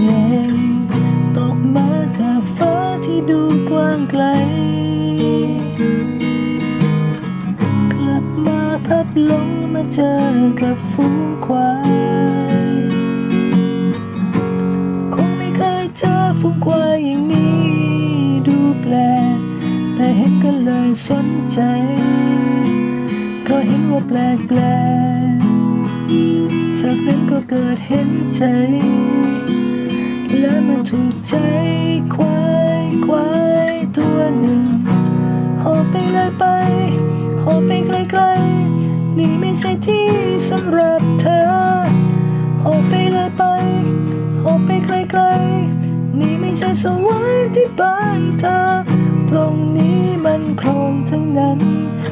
เย้ตกมาจากฟ้าที่ดูกว้างไกล กลับมาพัดลงมาเจอกับฝูงควายคงไม่เคยเจอฝูงควายอย่างนี้ ดูแปลกแต่เห็นก็เลยสนใจ ก็เห็นว่าแปลกแปลก เกิดเห็นใจ และมาถูกใจควายควายตัวหนึ่งหอบไปเลยไปหอบไปไกลๆนี่ไม่ใช่ที่สำหรับเธอหอบไปเลยไปหอบไปไกลๆนี่ไม่ใช่สวรรค์ที่บ้านเธอ ตรงนี้มันโคลงทั้งนั้น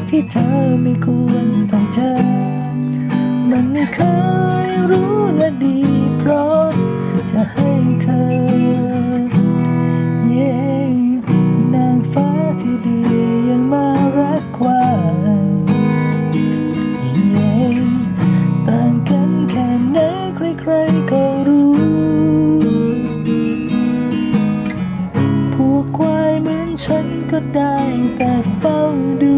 ที่เธอไม่ควรต้องเจอมันไม่เคย ฉันก็ได้แต่เฝ้าดู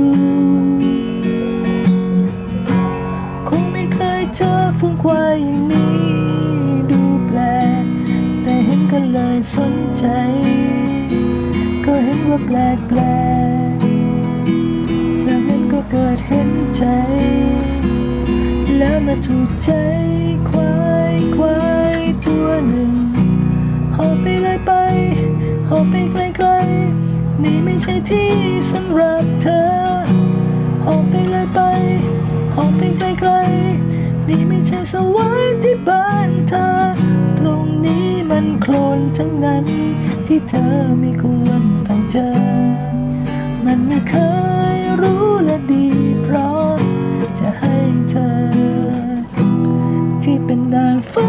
คงไม่เคยเจอฝูงควายอย่างนี้ ดูแปลกแต่เห็นก็เลยสนใจ ก็เห็นว่าแปลกแปลกจากนั้นก็เกิดเห็นใจ แล้วมาถูกใจควายควายตัวหนึ่งหอบไปเลยไปหอบไปไกลๆ นี่ไม่ใช่ที่สำหรับเธอหอบไปเลยไปหอบไปไกลๆ นี่ไม่ใช่สวรรค์ที่บ้านเธอ ตรงนี้มันโคลนทั้งนั้น ที่เธอไม่ควรต้องเจอ มันไม่เคยรู้และดีเพราะจะให้เธอ ที่เป็นนางฟ้า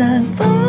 南方。